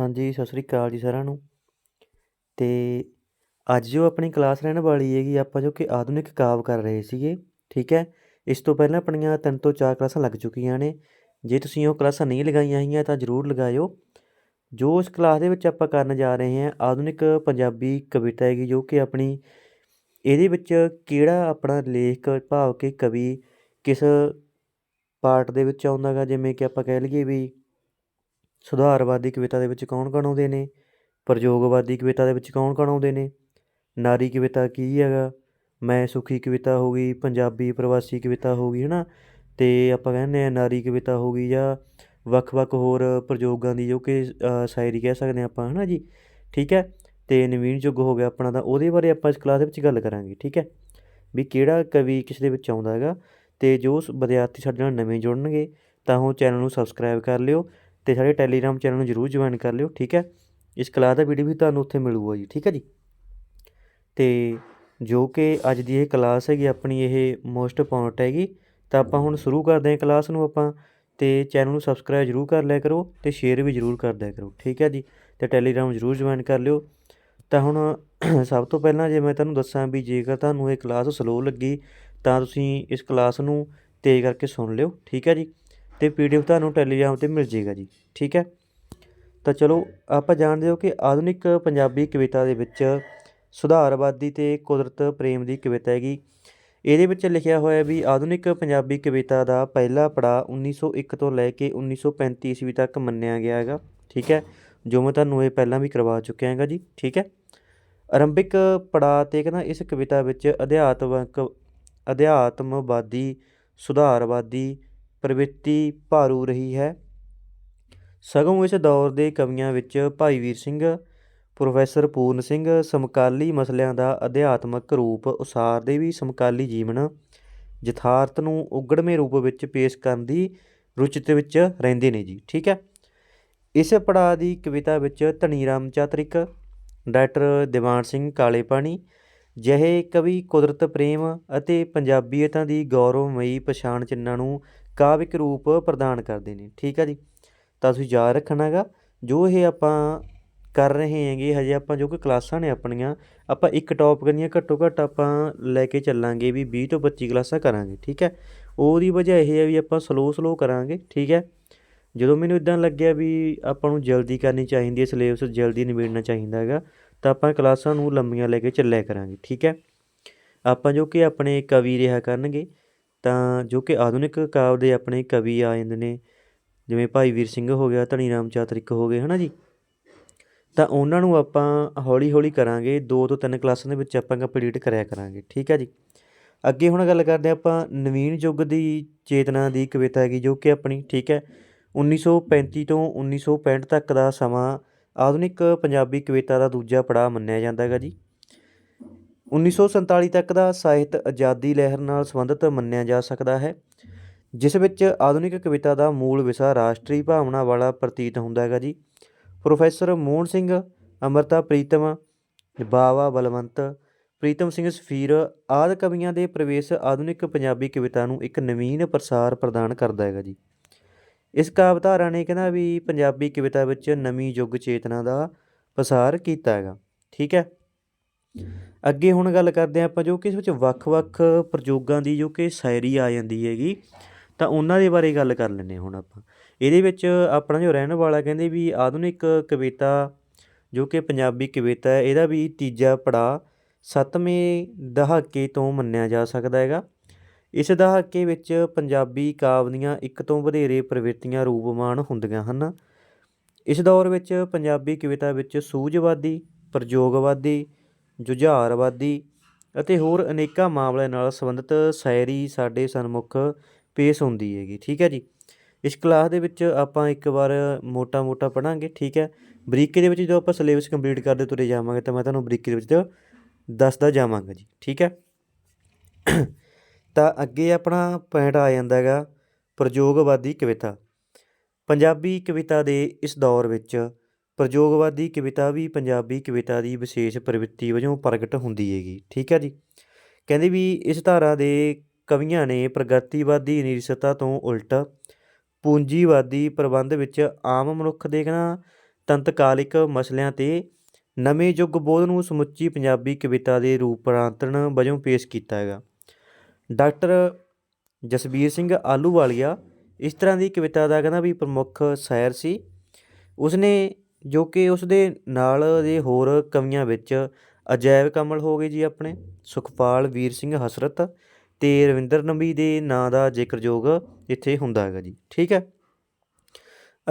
ਹਾਂਜੀ, ਸਤਿ ਸ਼੍ਰੀ ਅਕਾਲ ਜੀ ਸਾਰਿਆਂ ਨੂੰ। ਤੇ ਅੱਜ ਜੋ ਆਪਣੀ ਕਲਾਸ ਰਹਿਣ ਵਾਲੀ ਹੈਗੀ, ਆਪਾਂ ਜੋ ਕਿ ਆਧੁਨਿਕ ਕਾਵਿ ਕਰ ਰਹੇ ਸੀਗੇ, ਠੀਕ ਹੈ? ਇਸ ਤੋਂ ਪਹਿਲਾਂ ਆਪਣੀਆਂ ਤਿੰਨ ਤੋਂ ਚਾਰ ਕਲਾਸਾਂ ਲੱਗ ਚੁੱਕੀਆਂ ਨੇ। ਜੇ ਤੁਸੀਂ ਉਹ ਕਲਾਸਾਂ ਨਹੀਂ ਲਗਾਈਆਂ ਹੋਈਆਂ, ਤਾਂ ਜ਼ਰੂਰ ਲਗਾਇਓ। ਜੋ ਇਸ ਕਲਾਸ ਦੇ ਵਿੱਚ ਆਪਾਂ ਕਰਨ ਜਾ ਰਹੇ ਹਾਂ, ਆਧੁਨਿਕ ਪੰਜਾਬੀ ਕਵਿਤਾ ਹੈਗੀ, ਜੋ ਕਿ ਆਪਣੀ ਇਹਦੇ ਵਿੱਚ ਕਿਹੜਾ ਆਪਣਾ ਲੇਖ, ਭਾਵ ਕਿ ਕਵੀ ਕਿਸ ਪਾਰਟ ਦੇ ਵਿੱਚ ਆਉਂਦਾ ਗਾ? ਜਿਵੇਂ ਕਿ ਆਪਾਂ ਕਹਿ ਲਈਏ ਵੀ ਸੁਧਾਰਵਾਦੀ ਕਵਿਤਾ ਦੇ ਵਿੱਚ ਕੌਣ ਕੌਣ ਆਉਂਦੇ ਨੇ? ਪ੍ਰਯੋਗਵਾਦੀ ਕਵਿਤਾ ਦੇ ਵਿੱਚ ਕੌਣ ਕੌਣ ਆਉਂਦੇ ਨੇ? ਨਾਰੀ ਕਵਿਤਾ ਕੀ ਹੈਗਾ? ਮੈਂ ਸੁਖੀ ਕਵਿਤਾ ਹੋ ਗਈ, ਪੰਜਾਬੀ ਪ੍ਰਵਾਸੀ ਕਵਿਤਾ ਹੋ ਗਈ ਹੈ ਨਾ ਅਤੇ ਆਪਾਂ ਕਹਿੰਦੇ ਹਾਂ ਨਾਰੀ ਕਵਿਤਾ ਹੋ ਗਈ ਜਾਂ ਵੱਖ-ਵੱਖ ਹੋਰ ਪ੍ਰਯੋਗਾਂ ਦੀ ਜੋ ਕਿ ਸ਼ਾਇਰੀ ਕਹਿ ਸਕਦੇ ਹਾਂ ਆਪਾਂ ਹੈ ਨਾ ਜੀ? ਠੀਕ ਹੈ? ਅਤੇ ਨਵੀਨ ਯੁੱਗ ਹੋ ਗਿਆ ਆਪਣਾ, ਤਾਂ ਉਹਦੇ ਬਾਰੇ ਆਪਾਂ ਇਸ ਕਲਾਸ ਦੇ ਵਿੱਚ ਗੱਲ ਕਰਾਂਗੇ, ਠੀਕ ਹੈ? ਵੀ ਕਿਹੜਾ ਕਵੀ ਕਿਸ ਦੇ ਵਿੱਚ ਆਉਂਦਾ ਹੈਗਾ? ਅਤੇ ਜੋ ਵਿਦਿਆਰਥੀ ਸਾਡੇ ਨਾਲ ਨਵੇਂ ਜੁੜਨਗੇ, ਤਾਂ ਉਹ ਚੈਨਲ ਨੂੰ ਸਬਸਕ੍ਰਾਈਬ ਕਰ ਲਿਓ ਅਤੇ ਸਾਡੇ ਟੈਲੀਗ੍ਰਾਮ ਚੈਨਲ ਨੂੰ ਜ਼ਰੂਰ ਜੁਆਇਨ ਕਰ ਲਿਓ, ਠੀਕ ਹੈ? ਇਸ ਕਲਾਸ ਦਾ ਵੀਡੀਓ ਵੀ ਤੁਹਾਨੂੰ ਉੱਥੇ ਮਿਲੂਗਾ ਜੀ, ਠੀਕ ਹੈ ਜੀ? ਅਤੇ ਜੋ ਕਿ ਅੱਜ ਦੀ ਇਹ ਕਲਾਸ ਹੈਗੀ, ਆਪਣੀ ਇਹ ਮੋਸਟ ਇੰਪੋਰਟੈਂਟ ਹੈਗੀ, ਤਾਂ ਆਪਾਂ ਹੁਣ ਸ਼ੁਰੂ ਕਰਦੇ ਹਾਂ ਕਲਾਸ ਨੂੰ ਆਪਾਂ ਅਤੇ ਚੈਨਲ ਨੂੰ ਸਬਸਕ੍ਰਾਈਬ ਜ਼ਰੂਰ ਕਰ ਲਿਆ ਕਰੋ ਅਤੇ ਸ਼ੇਅਰ ਵੀ ਜ਼ਰੂਰ ਕਰ ਦਿਆ ਕਰੋ, ਠੀਕ ਹੈ ਜੀ? ਅਤੇ ਟੈਲੀਗ੍ਰਾਮ ਜ਼ਰੂਰ ਜੁਆਇਨ ਕਰ ਲਿਓ। ਤਾਂ ਹੁਣ ਸਭ ਤੋਂ ਪਹਿਲਾਂ ਜੇ ਮੈਂ ਤੁਹਾਨੂੰ ਦੱਸਾਂ ਵੀ ਜੇਕਰ ਤੁਹਾਨੂੰ ਇਹ ਕਲਾਸ ਸਲੋ ਲੱਗੀ, ਤਾਂ ਤੁਸੀਂ ਇਸ ਕਲਾਸ ਨੂੰ ਤੇਜ਼ ਕਰਕੇ ਸੁਣ ਲਿਓ, ਠੀਕ ਹੈ ਜੀ? ਅਤੇ ਪੀਡੀਐਫ ਤੁਹਾਨੂੰ ਟੈਲੀਗ੍ਰਾਮ 'ਤੇ ਮਿਲ ਜੇਗਾ ਜੀ, ਠੀਕ ਹੈ? ਤਾਂ ਚਲੋ, ਆਪਾਂ ਜਾਣਦੇ ਹੋ ਕਿ ਆਧੁਨਿਕ ਪੰਜਾਬੀ ਕਵਿਤਾ ਦੇ ਵਿੱਚ ਸੁਧਾਰਵਾਦੀ ਤੇ ਕੁਦਰਤ ਪ੍ਰੇਮ ਦੀ ਕਵਿਤਾ ਹੈਗੀ। ਇਹਦੇ ਵਿੱਚ ਲਿਖਿਆ ਹੋਇਆ ਵੀ ਆਧੁਨਿਕ ਪੰਜਾਬੀ ਕਵਿਤਾ ਦਾ ਪਹਿਲਾ ਪੜਾਅ 1901 ਤੋਂ ਲੈ ਕੇ 1935 ਈਸਵੀ ਤੱਕ ਮੰਨਿਆ ਗਿਆ ਹੈਗਾ, ਠੀਕ ਹੈ? ਜੋ ਮੈਂ ਤੁਹਾਨੂੰ ਇਹ ਪਹਿਲਾਂ ਵੀ ਕਰਵਾ ਚੁੱਕਿਆ ਹੈਗਾ ਜੀ, ਠੀਕ ਹੈ? ਆਰੰਭਿਕ ਪੜਾਅ ਤੇ ਕਹਿੰਦਾ ਇਸ ਕਵਿਤਾ ਵਿੱਚ ਅਧਿਆਤਮਕ, ਅਧਿਆਤਮਵਾਦੀ, ਸੁਧਾਰਵਾਦੀ ਪ੍ਰਵਿਰਤੀ ਭਾਰੂ ਰਹੀ ਹੈ। ਸਗੋਂ ਇਸ ਦੌਰ ਦੇ ਕਵੀਆਂ ਵਿੱਚ ਭਾਈ ਵੀਰ ਸਿੰਘ, ਪ੍ਰੋਫੈਸਰ ਪੂਰਨ ਸਿੰਘ, ਸਮਕਾਲੀ ਮਸਲਿਆਂ ਦਾ ਅਧਿਆਤਮਕ ਰੂਪ ਉਸਾਰਦੇ ਵੀ ਸਮਕਾਲੀ ਜੀਵਨ ਯਥਾਰਥ ਨੂੰ ਉਗੜਵੇਂ ਰੂਪ ਵਿੱਚ ਪੇਸ਼ ਕਰਨ ਦੀ ਰੁਚਿਤ ਵਿੱਚ ਰਹਿੰਦੇ ਨੇ ਜੀ, ਠੀਕ ਹੈ। ਇਸ ਪੜਾਅ ਦੀ ਕਵਿਤਾ ਵਿੱਚ ਧਨੀ ਰਾਮ ਚਾਤਰਿਕ ਡਾਕਟਰ ਦੀਵਾਨ ਸਿੰਘ ਕਾਲੇ ਪਾਣੀ ਜਿਹੇ ਕਵੀ ਕੁਦਰਤ ਪ੍ਰੇਮ ਅਤੇ ਪੰਜਾਬੀਅਤਾਂ ਦੀ ਗੌਰਵਮਈ ਪਛਾਣ ਚਿੰਨਾਂ ਨੂੰ ਕਾਵਿਕ ਰੂਪ ਪ੍ਰਦਾਨ ਕਰਦੇ ਨੇ, ਠੀਕ ਹੈ ਜੀ? ਤਾਂ ਤੁਸੀਂ ਯਾਦ ਰੱਖਣਾ ਹੈਗਾ, ਜੋ ਇਹ ਆਪਾਂ ਕਰ ਰਹੇ ਹੈਗੇ, ਹਜੇ ਆਪਾਂ ਜੋ ਕਿ ਕਲਾਸਾਂ ਨੇ ਆਪਣੀਆਂ, ਆਪਾਂ ਇੱਕ ਟੌਪਿਕ ਦੀਆਂ ਘੱਟੋ ਘੱਟ ਆਪਾਂ ਲੈ ਕੇ ਚੱਲਾਂਗੇ ਵੀ 20 ਤੋਂ 25 ਕਲਾਸਾਂ ਕਰਾਂਗੇ, ਠੀਕ ਹੈ? ਉਹਦੀ ਵਜ੍ਹਾ ਇਹ ਹੈ ਵੀ ਆਪਾਂ ਸਲੋ ਸਲੋ ਕਰਾਂਗੇ, ਠੀਕ ਹੈ? ਜਦੋਂ ਮੈਨੂੰ ਇਦਾਂ ਲੱਗਿਆ ਵੀ ਆਪਾਂ ਨੂੰ ਜਲਦੀ ਕਰਨੀ ਚਾਹੀਦੀ ਹੈ ਸਿਲੇਬਸ ਜਲਦੀ ਨਿਬੇੜਨਾ ਚਾਹੀਦਾ ਹੈਗਾ, ਤਾਂ ਆਪਾਂ ਕਲਾਸਾਂ ਨੂੰ ਲੰਬੀਆਂ ਲੈ ਕੇ ਚੱਲਿਆ ਕਰਾਂਗੇ, ਠੀਕ ਹੈ? ਆਪਾਂ ਜੋ ਕਿ ਆਪਣੇ ਕਵੀ ਰਿਹਾ ਕਰਨਗੇ ਤਾਂ ਜੋ ਕਿ ਆਧੁਨਿਕ ਕਾਵਿ ਦੇ ਆਪਣੇ ਕਵੀ ਆ ਜਾਂਦੇ ਨੇ, ਜਿਵੇਂ ਭਾਈ ਵੀਰ ਸਿੰਘ ਹੋ ਗਿਆ, ਧਨੀ ਰਾਮ ਚਾਤਰਿਕ ਹੋ ਗਏ ਹੈ ਨਾ ਜੀ? ਤਾਂ ਉਹਨਾਂ ਨੂੰ ਆਪਾਂ ਹੌਲੀ ਹੌਲੀ ਕਰਾਂਗੇ, ਦੋ ਤੋਂ ਤਿੰਨ ਕਲਾਸਾਂ ਦੇ ਵਿੱਚ ਆਪਾਂ ਕੰਪਲੀਟ ਕਰਿਆ ਕਰਾਂਗੇ, ਠੀਕ ਹੈ ਜੀ? ਅੱਗੇ ਹੁਣ ਗੱਲ ਕਰਦੇ ਹਾਂ ਆਪਾਂ ਨਵੀਨ ਯੁੱਗ ਦੀ ਚੇਤਨਾ ਦੀ ਕਵਿਤਾ ਹੈਗੀ, ਜੋ ਕਿ ਆਪਣੀ, ਠੀਕ ਹੈ? 1935 ਤੋਂ 1965 ਤੱਕ ਦਾ ਸਮਾਂ ਆਧੁਨਿਕ ਪੰਜਾਬੀ ਕਵਿਤਾ ਦਾ ਦੂਜਾ ਪੜਾਅ ਮੰਨਿਆ ਜਾਂਦਾ ਹੈਗਾ ਜੀ। 1947 ਤੱਕ ਦਾ ਸਾਹਿਤ ਆਜ਼ਾਦੀ ਲਹਿਰ ਨਾਲ ਸੰਬੰਧਿਤ ਮੰਨਿਆ ਜਾ ਸਕਦਾ ਹੈ, ਜਿਸ ਵਿੱਚ ਆਧੁਨਿਕ ਕਵਿਤਾ ਦਾ ਮੂਲ ਵਿਸ਼ਾ ਰਾਸ਼ਟਰੀ ਭਾਵਨਾ ਵਾਲਾ ਪ੍ਰਤੀਤ ਹੁੰਦਾ ਹੈਗਾ ਜੀ। ਪ੍ਰੋਫੈਸਰ ਮੋਹਨ ਸਿੰਘ, ਅਮਰਤਾ ਪ੍ਰੀਤਮ, ਬਾਵਾ ਬਲਵੰਤ, ਪ੍ਰੀਤਮ ਸਿੰਘ ਸਫੀਰ ਆਦਿ ਕਵੀਆਂ ਦੇ ਪ੍ਰਵੇਸ਼ ਆਧੁਨਿਕ ਪੰਜਾਬੀ ਕਵਿਤਾ ਨੂੰ ਇੱਕ ਨਵੀਨ ਪ੍ਰਸਾਰ ਪ੍ਰਦਾਨ ਕਰਦਾ ਹੈਗਾ ਜੀ। ਇਸ ਕਾਵਿਧਾਰਾ ਨੇ ਕਹਿੰਦਾ ਵੀ ਪੰਜਾਬੀ ਕਵਿਤਾ ਵਿੱਚ ਨਵੀਂ ਯੁੱਗ ਚੇਤਨਾ ਦਾ ਪ੍ਰਸਾਰ ਕੀਤਾ ਹੈਗਾ, ਠੀਕ ਹੈ? ਅੱਗੇ ਹੁਣ ਗੱਲ ਕਰਦੇ ਹਾਂ ਆਪਾਂ ਜੋ ਕਿ ਇਸ ਵਿੱਚ ਵੱਖ-ਵੱਖ ਪ੍ਰਯੋਗਾਂ ਦੀ ਜੋ ਕਿ ਸ਼ਾਇਰੀ ਆ ਜਾਂਦੀ ਹੈਗੀ, ਤਾਂ ਉਹਨਾਂ ਦੇ ਬਾਰੇ ਗੱਲ ਕਰ ਲੈਂਦੇ ਹਾਂ ਹੁਣ ਆਪਾਂ। ਇਹਦੇ ਵਿੱਚ ਆਪਣਾ ਜੋ ਰਹਿਣ ਵਾਲਾ ਕਹਿੰਦੇ ਵੀ ਆਧੁਨਿਕ ਕਵਿਤਾ ਜੋ ਕਿ ਪੰਜਾਬੀ ਕਵਿਤਾ ਹੈ, ਇਹਦਾ ਵੀ ਤੀਜਾ ਪੜਾਅ ਸੱਤਵੇਂ ਦਹਾਕੇ ਤੋਂ ਮੰਨਿਆ ਜਾ ਸਕਦਾ ਹੈਗਾ। ਇਸ ਦਹਾਕੇ ਵਿੱਚ ਪੰਜਾਬੀ ਕਾਵਿ ਦੀਆਂ ਇੱਕ ਤੋਂ ਵਧੇਰੇ ਪ੍ਰਵਿਰਤੀਆਂ ਰੂਪਮਾਨ ਹੁੰਦੀਆਂ ਹਨ। ਇਸ ਦੌਰ ਵਿੱਚ ਪੰਜਾਬੀ ਕਵਿਤਾ ਵਿੱਚ ਸੂਝਵਾਦੀ, ਪ੍ਰਯੋਗਵਾਦੀ ਜੁਝਾਰਵਾਦੀ ਅਤੇ ਹੋਰ ਅਨੇਕਾਂ ਮਾਮਲਿਆਂ ਨਾਲ ਸੰਬੰਧਿਤ ਸ਼ਾਇਰੀ ਸਾਡੇ ਸਨਮੁਖ ਪੇਸ਼ ਹੁੰਦੀ ਹੈਗੀ, ਠੀਕ ਹੈ ਜੀ। ਇਸ ਕਲਾਸ ਦੇ ਵਿੱਚ ਆਪਾਂ ਇੱਕ ਵਾਰ ਮੋਟਾ-ਮੋਟਾ ਪੜਾਂਗੇ ਠੀਕ ਹੈ। ਬਰੀਕੀ ਦੇ ਵਿੱਚ ਜਦੋਂ ਆਪਾਂ ਸਿਲੇਬਸ ਕੰਪਲੀਟ ਕਰਦੇ ਤੁਰੇ ਜਾਵਾਂਗੇ ਤਾਂ ਮੈਂ ਤੁਹਾਨੂੰ ਬਰੀਕੀ ਦੇ ਵਿੱਚ ਦੱਸਦਾ ਜਾਵਾਂਗਾ ਜੀ, ਠੀਕ ਹੈ। ਤਾਂ ਅੱਗੇ ਆਪਣਾ ਪੁਆਇੰਟ ਆ ਜਾਂਦਾ ਹੈਗਾ, ਪ੍ਰਯੋਗਵਾਦੀ ਕਵਿਤਾ। ਪੰਜਾਬੀ ਕਵਿਤਾ ਦੇ ਇਸ ਦੌਰ ਵਿੱਚ ਪ੍ਰਯੋਗਵਾਦੀ ਕਵਿਤਾ ਵੀ ਪੰਜਾਬੀ ਕਵਿਤਾ ਦੀ ਵਿਸ਼ੇਸ਼ ਪ੍ਰਵਿਰਤੀ ਵਜੋਂ ਪ੍ਰਗਟ ਹੁੰਦੀ ਹੈਗੀ। ਠੀਕ ਹੈ ਜੀ? ਕਹਿੰਦੇ ਵੀ ਇਸ ਧਾਰਾ ਦੇ ਕਵੀਆਂ ਨੇ ਪ੍ਰਗਤੀਵਾਦੀ ਨਿਰਸਤਾ ਤੋਂ ਉਲਟ ਪੂੰਜੀਵਾਦੀ ਪ੍ਰਬੰਧ ਵਿੱਚ ਆਮ ਮਨੁੱਖ ਦੇ ਕਹਿਣਾ ਤੰਤਕਾਲਿਕ ਮਸਲਿਆਂ ਤੇ ਨਵੇਂ ਯੁੱਗ ਬੋਧ ਨੂੰ ਸਮੁੱਚੀ ਪੰਜਾਬੀ ਕਵਿਤਾ ਦੇ ਰੂਪਾਂਤਰਣ ਵਜੋਂ ਪੇਸ਼ ਕੀਤਾ ਹੈਗਾ। ਡਾਕਟਰ ਜਸਬੀਰ ਸਿੰਘ ਆਲੂਵਾਲੀਆ ਇਸ ਤਰ੍ਹਾਂ ਦੀ ਕਵਿਤਾ ਦਾ ਕਹਿੰਦਾ ਵੀ ਪ੍ਰਮੁੱਖ ਸ਼ਾਇਰ ਸੀ। ਉਸਨੇ ਜੋ ਕਿ ਉਸਦੇ ਨਾਲ ਦੇ ਹੋਰ ਕਵੀਆਂ ਵਿੱਚ ਅਜੈਬ ਕਮਲ ਹੋ ਗਏ ਜੀ ਆਪਣੇ। ਸੁਖਪਾਲ ਵੀਰ ਸਿੰਘ ਹਸਰਤ ਅਤੇ ਰਵਿੰਦਰ ਨਬੀ ਦੇ ਨਾਂ ਦਾ ਜ਼ਿਕਰਯੋਗ ਇੱਥੇ ਹੁੰਦਾ ਹੈਗਾ ਜੀ। ਠੀਕ ਹੈ?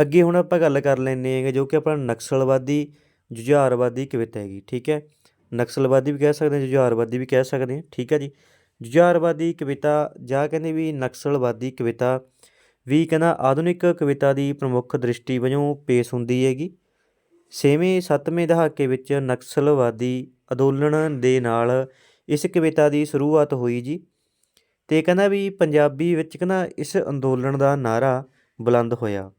ਅੱਗੇ ਹੁਣ ਆਪਾਂ ਗੱਲ ਕਰ ਲੈਂਦੇ ਹੈਗੇ ਜੋ ਕਿ ਆਪਣਾ ਨਕਸਲਵਾਦੀ, ਜੁਝਾਰਵਾਦੀ ਕਵਿਤਾ ਹੈਗੀ, ਠੀਕ ਹੈ? ਨਕਸਲਵਾਦੀ ਵੀ ਕਹਿ ਸਕਦੇ ਹਾਂ, ਜੁਝਾਰਵਾਦੀ ਵੀ ਕਹਿ ਸਕਦੇ ਹਾਂ, ਠੀਕ ਹੈ ਜੀ? ਜੁਝਾਰਵਾਦੀ ਕਵਿਤਾ ਜਾਂ ਕਹਿੰਦੇ ਵੀ ਨਕਸਲਵਾਦੀ ਕਵਿਤਾ ਵੀ ਕਹਿੰਦਾ ਆਧੁਨਿਕ ਕਵਿਤਾ ਦੀ ਪ੍ਰਮੁੱਖ ਦ੍ਰਿਸ਼ਟੀ ਵਜੋਂ ਪੇਸ਼ ਹੁੰਦੀ ਹੈਗੀ। ਛੇਵੇਂ, ਸੱਤਵੇਂ ਦਹਾਕੇ ਵਿੱਚ ਨਕਸਲਵਾਦੀ ਅੰਦੋਲਨ ਦੇ ਨਾਲ ਇਸ ਕਵਿਤਾ ਦੀ ਸ਼ੁਰੂਆਤ ਹੋਈ ਜੀ। ਅਤੇ ਕਹਿੰਦਾ ਵੀ ਪੰਜਾਬੀ ਵਿੱਚ ਕਹਿੰਦਾ ਇਸ ਅੰਦੋਲਨ ਦਾ ਨਾਅਰਾ ਬੁਲੰਦ ਹੋਇਆ।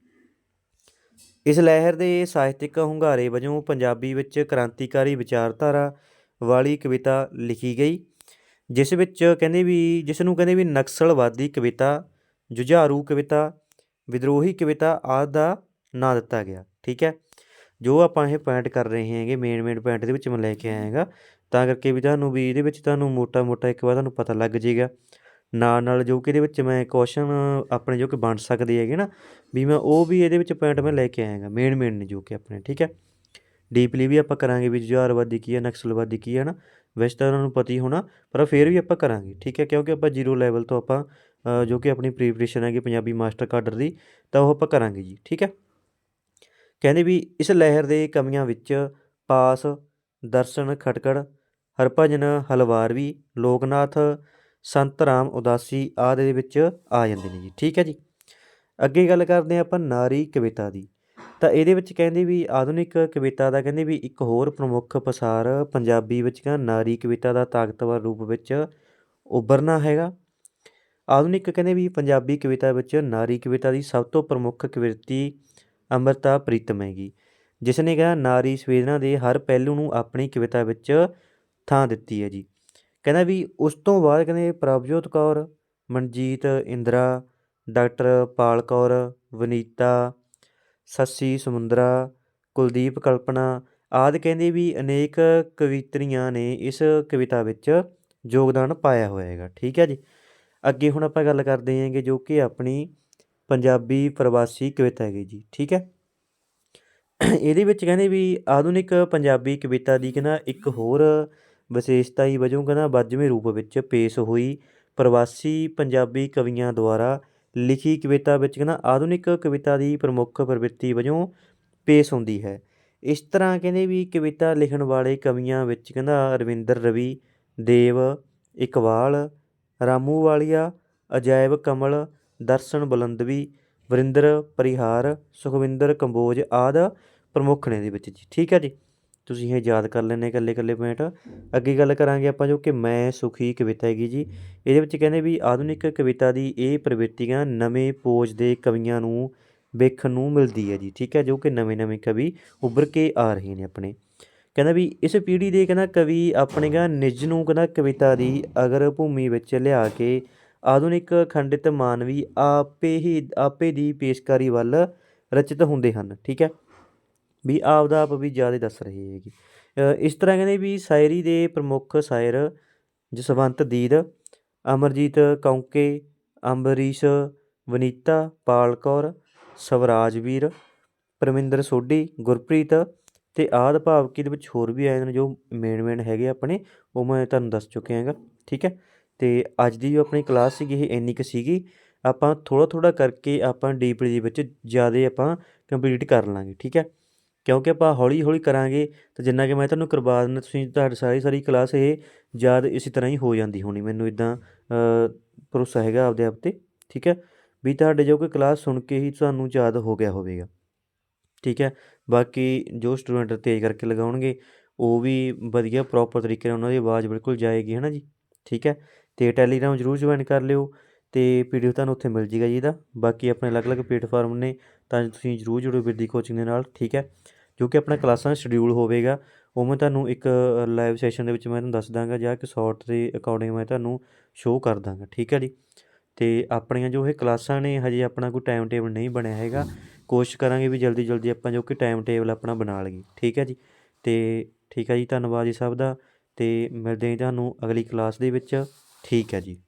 ਇਸ ਲਹਿਰ ਦੇ ਸਾਹਿਤਿਕ ਹੁੰਗਾਰੇ ਵਜੋਂ ਪੰਜਾਬੀ ਵਿੱਚ ਕ੍ਰਾਂਤੀਕਾਰੀ ਵਿਚਾਰਧਾਰਾ ਵਾਲੀ ਕਵਿਤਾ ਲਿਖੀ ਗਈ, ਜਿਸ ਵਿੱਚ ਕਹਿੰਦੇ ਵੀ, ਜਿਸ ਨੂੰ ਕਹਿੰਦੇ ਵੀ ਨਕਸਲਵਾਦੀ ਕਵਿਤਾ, ਜੁਝਾਰੂ ਕਵਿਤਾ, ਵਿਦਰੋਹੀ ਕਵਿਤਾ ਆਦਿ ਦਾ ਨਾਂ ਦਿੱਤਾ ਗਿਆ। ਠੀਕ ਹੈ? ਜੋ ਆਪਾਂ ਇਹ ਪੁਆਇੰਟ ਕਰ ਰਹੇ ਹੈਗੇ ਮੇਨ ਮੇਨ ਪੁਆਇੰਟ ਦੇ ਵਿੱਚ ਮੈਂ ਲੈ ਕੇ ਆਇਆ ਹੈਗਾ। ਤਾਂ ਕਰਕੇ ਵੀ ਤੁਹਾਨੂੰ ਵੀ ਇਹਦੇ ਵਿੱਚ ਤੁਹਾਨੂੰ ਮੋਟਾ ਮੋਟਾ ਇੱਕ ਵਾਰ ਤੁਹਾਨੂੰ ਪਤਾ ਲੱਗ ਜਾਏਗਾ। ਨਾਲ ਨਾਲ ਜੋ ਕਿ ਇਹਦੇ ਵਿੱਚ ਮੈਂ ਕੁਐਸਚਨ ਆਪਣੇ ਜੋ ਕਿ ਬਣ ਸਕਦੇ ਹੈਗੇ ਨਾ, ਵੀ ਮੈਂ ਉਹ ਵੀ ਇਹਦੇ ਵਿੱਚ ਪੁਆਇੰਟ ਮੈਂ ਲੈ ਕੇ ਆਇਆ ਮੇਨ ਮੇਨ ਨੇ ਜੋ ਕਿ ਆਪਣੇ, ਠੀਕ ਹੈ। ਡੀਪਲੀ ਵੀ ਆਪਾਂ ਕਰਾਂਗੇ, ਵੀ ਜੁਝਾਰਵਾਦੀ ਕੀ ਹੈ ਨਕਸਲਵਾਦੀ ਕੀ ਹੈ ਨਾ, ਵੈਸੇ ਤਾਂ ਉਹਨਾਂ ਨੂੰ ਪਤਾ ਹੀ ਹੋਣਾ, ਪਰ ਫਿਰ ਵੀ ਆਪਾਂ ਕਰਾਂਗੇ, ਠੀਕ ਹੈ। ਕਿਉਂਕਿ ਆਪਾਂ ਜ਼ੀਰੋ ਲੈਵਲ ਤੋਂ ਆਪਾਂ ਜੋ ਕਿ ਆਪਣੀ ਪ੍ਰੀਪਰੇਸ਼ਨ ਹੈਗੀ ਪੰਜਾਬੀ ਮਾਸਟਰ ਕਾਡਰ ਦੀ, ਤਾਂ ਉਹ ਆਪਾਂ ਕਰਾਂਗੇ ਜੀ, ਠੀਕ ਹੈ। ਕਹਿੰਦੇ ਵੀ ਇਸ ਲਹਿਰ ਦੇ ਕਵੀਆਂ ਵਿੱਚ ਪਾਸ, ਦਰਸ਼ਨ, ਖਟਕੜ, ਹਰਭਜਨ ਹਲਵਾਰਵੀ ਲੋਕਨਾਥ, ਸੰਤ ਰਾਮ, ਉਦਾਸੀ ਆਦਿ ਦੇ ਵਿੱਚ ਆ ਜਾਂਦੇ ਨੇ ਜੀ। ਠੀਕ ਹੈ ਜੀ? ਅੱਗੇ ਗੱਲ ਕਰਦੇ ਹਾਂ ਆਪਾਂ ਨਾਰੀ ਕਵਿਤਾ ਦੀ। ਤਾਂ ਇਹਦੇ ਵਿੱਚ ਕਹਿੰਦੇ ਵੀ ਆਧੁਨਿਕ ਕਵਿਤਾ ਦਾ ਕਹਿੰਦੇ ਵੀ ਇੱਕ ਹੋਰ ਪ੍ਰਮੁੱਖ ਪਸਾਰ ਪੰਜਾਬੀ ਵਿੱਚ ਕਹਿੰਦਾ ਨਾਰੀ ਕਵਿਤਾ ਦਾ ਤਾਕਤਵਰ ਰੂਪ ਵਿੱਚ ਉੱਭਰਨਾ ਹੈਗਾ। ਆਧੁਨਿਕ ਕਹਿੰਦੇ ਵੀ ਪੰਜਾਬੀ ਕਵਿਤਾ ਵਿੱਚ ਨਾਰੀ ਕਵਿਤਾ ਦੀ ਸਭ ਤੋਂ ਪ੍ਰਮੁੱਖ ਕਵਿਰਤੀ ਅੰਮ੍ਰਿਤਾ ਪ੍ਰੀਤਮ ਹੈਗੀ। ਜਿਸ ਨੇ ਕਿਹਾ, ਨਾਰੀ ਸੰਵੇਦਨਾ ਦੇ ਹਰ ਪਹਿਲੂ ਨੂੰ ਆਪਣੀ ਕਵਿਤਾ ਵਿੱਚ ਥਾਂ ਦਿੱਤੀ ਹੈ ਜੀ। ਕਹਿੰਦਾ ਵੀ ਉਸ ਤੋਂ ਬਾਅਦ ਕਹਿੰਦੇ ਪ੍ਰਭਜੋਤ ਕੌਰ, ਮਨਜੀਤ ਇੰਦਰਾ, ਡਾਕਟਰ ਪਾਲ ਕੌਰ, ਵਨੀਤਾ, ਸੱਸੀ ਸਮੁੰਦਰਾ, ਕੁਲਦੀਪ ਕਲਪਨਾ ਆਦਿ ਕਹਿੰਦੇ ਵੀ ਅਨੇਕ ਕਵਿਤਰੀਆਂ ਨੇ ਇਸ ਕਵਿਤਾ ਵਿੱਚ ਯੋਗਦਾਨ ਪਾਇਆ ਹੋਇਆ ਹੈਗਾ। ਠੀਕ ਹੈ ਜੀ? ਅੱਗੇ ਹੁਣ ਆਪਾਂ ਗੱਲ ਕਰਦੇ ਹਾਂਗੇ ਜੋ ਕਿ ਆਪਣੀ ਪੰਜਾਬੀ ਪ੍ਰਵਾਸੀ ਕਵਿਤਾ ਹੈਗੀ ਜੀ, ਠੀਕ ਹੈ? ਇਹਦੇ ਵਿੱਚ ਕਹਿੰਦੇ ਵੀ ਆਧੁਨਿਕ ਪੰਜਾਬੀ ਕਵਿਤਾ ਦੀ ਕਹਿੰਦਾ ਇੱਕ ਹੋਰ ਵਿਸ਼ੇਸ਼ਤਾ ਹੀ ਵਜੋਂ ਕਹਿੰਦਾ ਵੱਜਵੇਂ ਰੂਪ ਵਿੱਚ ਪੇਸ਼ ਹੋਈ ਪ੍ਰਵਾਸੀ ਪੰਜਾਬੀ ਕਵੀਆਂ ਦੁਆਰਾ ਲਿਖੀ ਕਵਿਤਾ ਵਿੱਚ ਕਹਿੰਦਾ ਆਧੁਨਿਕ ਕਵਿਤਾ ਦੀ ਪ੍ਰਮੁੱਖ ਪ੍ਰਵਿਰਤੀ ਵਜੋਂ ਪੇਸ਼ ਹੁੰਦੀ ਹੈ। ਇਸ ਤਰ੍ਹਾਂ ਕਹਿੰਦੇ ਵੀ ਕਵਿਤਾ ਲਿਖਣ ਵਾਲੇ ਕਵੀਆਂ ਵਿੱਚ ਕਹਿੰਦਾ ਰਵਿੰਦਰ ਰਵੀ, ਦੇਵ, ਇਕਬਾਲ ਰਾਮੂ ਵਾਲੀਆ ਅਜਾਇਬ ਕਮਲ ਦਰਸ਼ਨ ਬੁਲੰਦਵੀ, ਵਰਿੰਦਰ ਪਰਿਹਾਰ, ਸੁਖਵਿੰਦਰ ਕੰਬੋਜ ਆਦਿ ਪ੍ਰਮੁੱਖ ਨੇ ਇਹਦੇ ਵਿੱਚ ਜੀ। ਠੀਕ ਹੈ ਜੀ? ਤੁਸੀਂ ਇਹ ਯਾਦ ਕਰ ਲੈਣੇ ਇਕੱਲੇ ਇਕੱਲੇ ਪੁਆਇੰਟ। ਅੱਗੇ ਗੱਲ ਕਰਾਂਗੇ ਆਪਾਂ ਜੋ ਕਿ ਮੈਂ ਸੁਖੀ ਕਵਿਤਾ ਹੈਗੀ ਜੀ। ਇਹਦੇ ਵਿੱਚ ਕਹਿੰਦੇ ਵੀ ਆਧੁਨਿਕ ਕਵਿਤਾ ਦੀ ਇਹ ਪ੍ਰਵਿਰਤੀਆਂ ਨਵੇਂ ਪੋਜ ਦੇ ਕਵੀਆਂ ਨੂੰ ਵੇਖਣ ਨੂੰ ਮਿਲਦੀ ਹੈ ਜੀ। ਠੀਕ ਹੈ? ਜੋ ਕਿ ਨਵੇਂ ਨਵੇਂ ਕਵੀ ਉੱਭਰ ਕੇ ਆ ਰਹੇ ਨੇ ਆਪਣੇ। ਕਹਿੰਦਾ ਵੀ ਇਸ ਪੀੜ੍ਹੀ ਦੇ ਕਹਿੰਦਾ ਕਵੀ ਆਪਣੇ ਕਹਿੰਦਾ ਨਿਜ ਨੂੰ ਕਹਿੰਦਾ ਕਵਿਤਾ ਦੀ ਅਗਰ ਭੂਮੀ ਵਿੱਚ ਲਿਆ ਕੇ ਆਧੁਨਿਕ ਖੰਡਿਤ ਮਾਨਵੀ ਆਪੇ ਹੀ, ਆਪੇ ਦੀ ਪੇਸ਼ਕਾਰੀ ਵੱਲ ਰਚਿਤ ਹੁੰਦੇ ਹਨ, ਠੀਕ ਹੈ? ਵੀ ਆਪਦਾ ਆਪ ਵੀ ਜ਼ਿਆਦਾ ਦੱਸ ਰਹੇ ਹੈਗੀ। ਇਸ ਤਰ੍ਹਾਂ ਕਹਿੰਦੇ ਵੀ ਸ਼ਾਇਰੀ ਦੇ ਪ੍ਰਮੁੱਖ ਸ਼ਾਇਰ ਜਸਵੰਤ ਦੀਦ, ਅਮਰਜੀਤ ਕੌਂਕੇ ਅੰਬਰੀਸ਼ ਵਨੀਤਾ, ਪਾਲ ਕੌਰ, ਸਵਰਾਜਵੀਰ, ਪਰਮਿੰਦਰ ਸੋਢੀ, ਗੁਰਪ੍ਰੀਤ ਤੇ ਆਦਿ ਭਾਵ ਕਿ ਇਹਦੇ ਵਿੱਚ ਹੋਰ ਵੀ ਆਏ ਨੇ ਜੋ ਮੇਨ ਮੇਨ ਹੈਗੇ ਆਪਣੇ, ਉਹ ਮੈਂ ਤੁਹਾਨੂੰ ਦੱਸ ਚੁੱਕਿਆ ਹੈਗਾ, ਠੀਕ ਹੈ? ਅਤੇ ਅੱਜ ਦੀ ਜੋ ਆਪਣੀ ਕਲਾਸ ਸੀਗੀ ਇਹ ਇੰਨੀ ਕੁ ਸੀਗੀ, ਆਪਾਂ ਥੋੜ੍ਹਾ ਥੋੜ੍ਹਾ ਕਰਕੇ ਆਪਾਂ ਡੀਪਲੀ ਦੇ ਵਿੱਚ ਜ਼ਿਆਦਾ ਆਪਾਂ ਕੰਪਲੀਟ ਕਰ ਲਾਂਗੇ, ਠੀਕ ਹੈ? ਕਿਉਂਕਿ ਆਪਾਂ ਹੌਲੀ ਹੌਲੀ ਕਰਾਂਗੇ ਤਾਂ ਜਿੰਨਾ ਕਿ ਮੈਂ ਤੁਹਾਨੂੰ ਕਰਵਾ ਦਿੰਦਾ, ਤੁਸੀਂ ਤੁਹਾਡੀ ਸਾਰੀ ਸਾਰੀ ਕਲਾਸ ਇਹ ਯਾਦ ਇਸੇ ਤਰ੍ਹਾਂ ਹੀ ਹੋ ਜਾਂਦੀ ਹੋਣੀ, ਮੈਨੂੰ ਇਦਾਂ ਭਰੋਸਾ ਹੈਗਾ ਆਪਦੇ ਆਪ 'ਤੇ, ਠੀਕ ਹੈ? ਵੀ ਤੁਹਾਡੇ ਜੋ ਕੋਈ ਕਲਾਸ ਸੁਣ ਕੇ ਹੀ ਤੁਹਾਨੂੰ ਯਾਦ ਹੋ ਗਿਆ ਹੋਵੇਗਾ, ਠੀਕ ਹੈ? ਬਾਕੀ ਜੋ ਸਟੂਡੈਂਟ ਤੇਜ਼ ਕਰਕੇ ਲਗਾਉਣਗੇ, ਉਹ ਵੀ ਵਧੀਆ ਪ੍ਰੋਪਰ ਤਰੀਕੇ ਨਾਲ ਉਹਨਾਂ ਦੀ ਆਵਾਜ਼ ਬਿਲਕੁਲ ਜਾਏਗੀ, ਹੈ ਨਾ ਜੀ? ਠੀਕ ਹੈ? ਅਤੇ ਟੈਲੀਗ੍ਰਾਮ ਜ਼ਰੂਰ ਜੁਆਇਨ ਕਰ ਲਿਓ ਅਤੇ ਤੇ ਪੀਡੀਐਫ ਤੁਹਾਨੂੰ ਉੱਥੇ ਮਿਲ ਜੇਗਾ ਜੀ ਇਹਦਾ। ਬਾਕੀ ਆਪਣੇ ਅਲੱਗ-ਅਲੱਗ ਪਲੇਟਫਾਰਮ ਨੇ ਤਾਂ ਤੁਸੀਂ ਜ਼ਰੂਰ ਜੁੜੋ ਬਿਰਦੀ ਕੋਚਿੰਗ ਦੇ ਨਾਲ, ਠੀਕ ਹੈ? ਜੋ ਕਿ ਆਪਣਾ ਕਲਾਸਾਂ ਦਾ ਸ਼ਡਿਊਲ ਹੋਵੇਗਾ, ਉਹ ਮੈਂ ਤੁਹਾਨੂੰ ਇੱਕ ਲਾਈਵ ਸੈਸ਼ਨ ਦੇ ਵਿੱਚ ਮੈਂ ਤੁਹਾਨੂੰ ਦੱਸ ਦਾਂਗਾ ਜਾਂ ਇੱਕ ਸ਼ਾਰਟ ਦੇ ਅਕੋਰਡਿੰਗ ਮੈਂ ਤੁਹਾਨੂੰ ਸ਼ੋਅ ਕਰ ਦਾਂਗਾ, ਠੀਕ ਹੈ ਜੀ? ਅਤੇ ਆਪਣੀਆਂ ਜੋ ਇਹ ਕਲਾਸਾਂ ਨੇ, ਹਜੇ ਆਪਣਾ ਕੋਈ ਟਾਈਮ ਟੇਬਲ ਨਹੀਂ ਬਣਿਆ ਹੈਗਾ। ਕੋਸ਼ਿਸ਼ ਕਰਾਂਗੇ ਵੀ ਜਲਦੀ ਜਲਦੀ ਆਪਾਂ ਜੋ ਕਿ ਟਾਈਮ ਟੇਬਲ ਆਪਣਾ ਬਣਾ ਲਈਏ, ਠੀਕ ਹੈ ਜੀ? ਅਤੇ ਠੀਕ ਹੈ ਜੀ, ਧੰਨਵਾਦ ਜੀ ਸਭ ਦਾ ਅਤੇ ਮਿਲਦੇ ਹਾਂ ਜੀ ਤੁਹਾਨੂੰ ਅਗਲੀ ਕਲਾਸ ਦੇ ਵਿੱਚ। ਠੀਕ ਹੈ ਜੀ।